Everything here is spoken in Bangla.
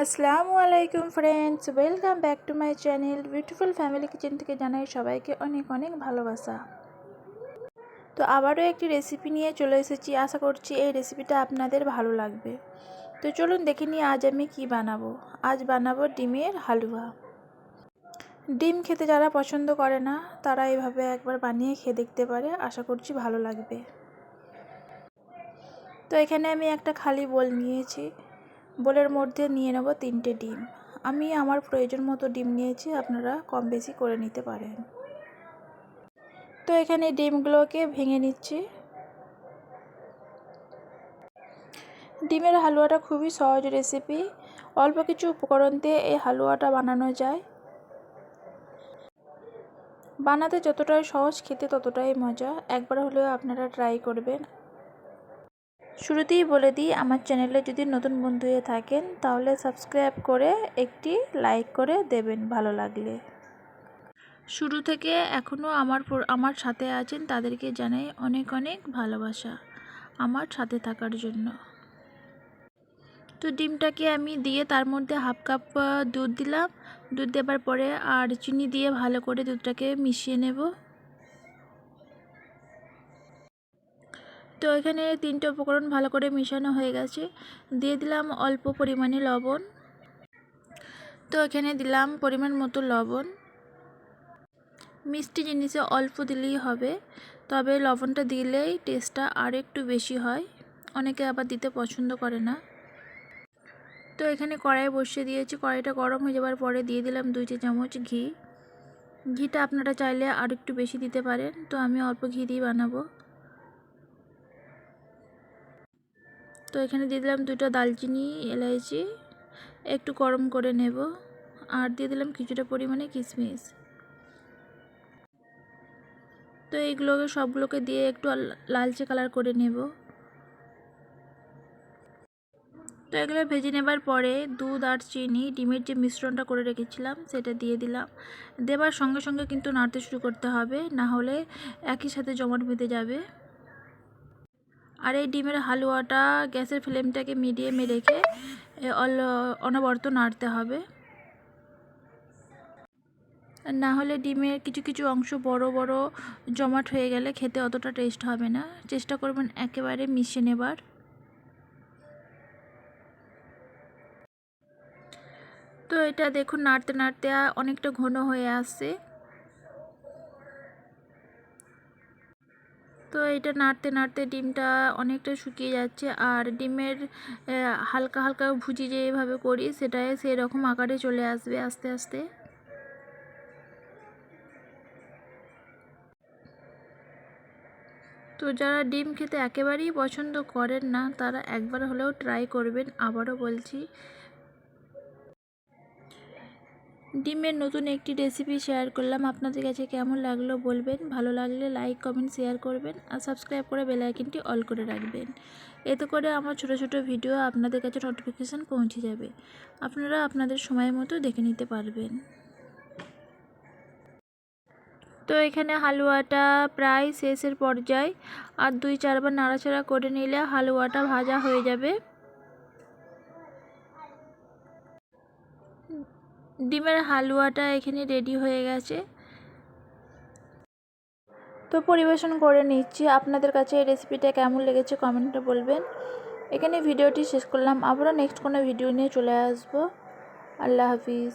আসসালামু আলাইকুম friends welcome back to my channel beautiful family kitchen থেকে জানাই সবাইকে অনেক অনেক ভালোবাসা। তো আবারও একটি রেসিপি নিয়ে চলে এসেছি, আশা করছি এই রেসিপিটা আপনাদের ভালো লাগবে। তো চলুন দেখে নিই আজ আমি কি বানাবো। আজ বানাবো ডিমের হালুয়া। ডিম খেতে যারা পছন্দ করে না, তারা এভাবে একবার বানিয়ে খেয়ে দেখতে পারে, আশা করছি ভালো লাগবে। তো এখানে আমি একটা খালি বোল নিয়েছি। বোলের মধ্যে নিয়ে নেব তিনটে ডিম। আমি আমার প্রয়োজন মতো ডিম নিয়েছি, আপনারা কম বেশি করে নিতে পারেন। তো এখানে ডিমগুলোকে ভেঙে নিচ্ছি। ডিমের হালুয়াটা খুবই সহজ রেসিপি অল্প কিছু উপকরণ দিয়ে এই হালুয়াটা বানানো যায়। বানাতে যতটাই সহজ, খেতে ততটাই মজা। একবার হলেও আপনারা ট্রাই করবেন। শুরুতেই বলে দিই, আমার চ্যানেলে যদি নতুন বন্ধু হয়ে থাকেন, তাহলে সাবস্ক্রাইব করে একটি লাইক করে দেবেন ভালো লাগলে। শুরু থেকে এখনও আমার আমার সাথে আছেন, তাদেরকে জানাই অনেক অনেক ভালোবাসা আমার সাথে থাকার জন্য। তো ডিমটাকে আমি দিয়ে তার মধ্যে হাফ কাপ দুধ দিলাম। দুধ দেবার পরে আর চিনি দিয়ে ভালো করে দুধটাকে মিশিয়ে নেব। তো এখানে তিনটে উপকরণ ভালো করে মিশানো হয়ে গেছে। দিয়ে দিলাম অল্প পরিমাণে লবণ। তো এখানে দিলাম পরিমাণ মতো লবণ। মিষ্টি জিনিসে অল্প দিলেই হবে। তবে লবণটা দিলেই টেস্টটা আর একটু বেশি হয়। অনেকে আবার দিতে পছন্দ করে না। তো এখানে কড়াই বসিয়ে দিয়েছি। কড়াইটা গরম হয়ে যাওয়ার পরে দিয়ে দিলাম দুই চা চামচ ঘি। ঘিটা আপনারা চাইলে আর একটু বেশি দিতে পারেন। তো আমি অল্প ঘি দিয়ে বানাবো। তো এখানে দিয়ে দিলাম দুটো দালচিনি, এলাইচি, একটু গরম করে নেব আর দিয়ে দিলাম কিছুটা পরিমাণে কিশমিশ তো এইগুলোকে সবগুলোকে দিয়ে একটু লালচে কালার করে নেব। তো এগুলো ভেজে নেবার পরে দুধ আর চিনি, ডিমের যে মিশ্রণটা করে রেখেছিলাম সেটা দিয়ে দিলাম। দেবার সঙ্গে সঙ্গে কিন্তু নাড়তে শুরু করতে হবে, না হলে একই সাথে জমাট বেঁধে যাবে। আর এই ডিমের হালুয়াটা গ্যাসের ফ্লেমটাকে মিডিয়ামে রেখে অনবরত নাড়তে হবে। না হলে ডিমের কিছু কিছু অংশ বড় বড় জমাট হয়ে গেলে খেতে অতটা টেস্ট হবে না। চেষ্টা করবেন একেবারে মিশিয়ে নেবার। তো এটা দেখুন, নাড়তে নাড়তে অনেকটা ঘন হয়ে আসছে। তো এটা নাড়তে নাড়তে ডিমটা অনেকটা শুকিয়ে যাচ্ছে আর ডিমের হালকা হালকা ভুজি যেভাবে করি সেটাই সেরকম আকারে চলে আসবে আস্তে আস্তে। তো যারা ডিম খেতে একেবারেই পছন্দ করেন না, তারা একবার হলেও ট্রাই করবেন, আবারও বলছি। ডিমের নতুন একটি রেসিপি শেয়ার করলাম। আপনাদের কাছে কেমন লাগল বলবেন। ভালো লাগলে লাইক কমেন্ট শেয়ার করবেন আর সাবস্ক্রাইব করে বেলাইকিনটি অল করে রাখবেন। এতে করে আমার ছোট ছোট ভিডিও আপনাদের কাছে নোটিফিকেশান পৌঁছে যাবে। আপনারা আপনাদের সময় মতো দেখে নিতে পারবেন। তো এখানে হালুয়াটা প্রায় শেষের পর্যায়ে আর দুই চারবার নাড়াচাড়া করে নিলে হালুয়াটা ভাজা হয়ে যাবে। ডিমের হালুয়াটা এখানে রেডি হয়ে গেছে। তো পরিবেশন করে নিচ্ছি। আপনাদের কাছে এই রেসিপিটা কেমন লেগেছে কমেন্টে বলবেন। এখানে ভিডিওটি শেষ করলাম। আবারও নেক্সট কোনো ভিডিও নিয়ে চলে আসব। আল্লাহ হাফিজ।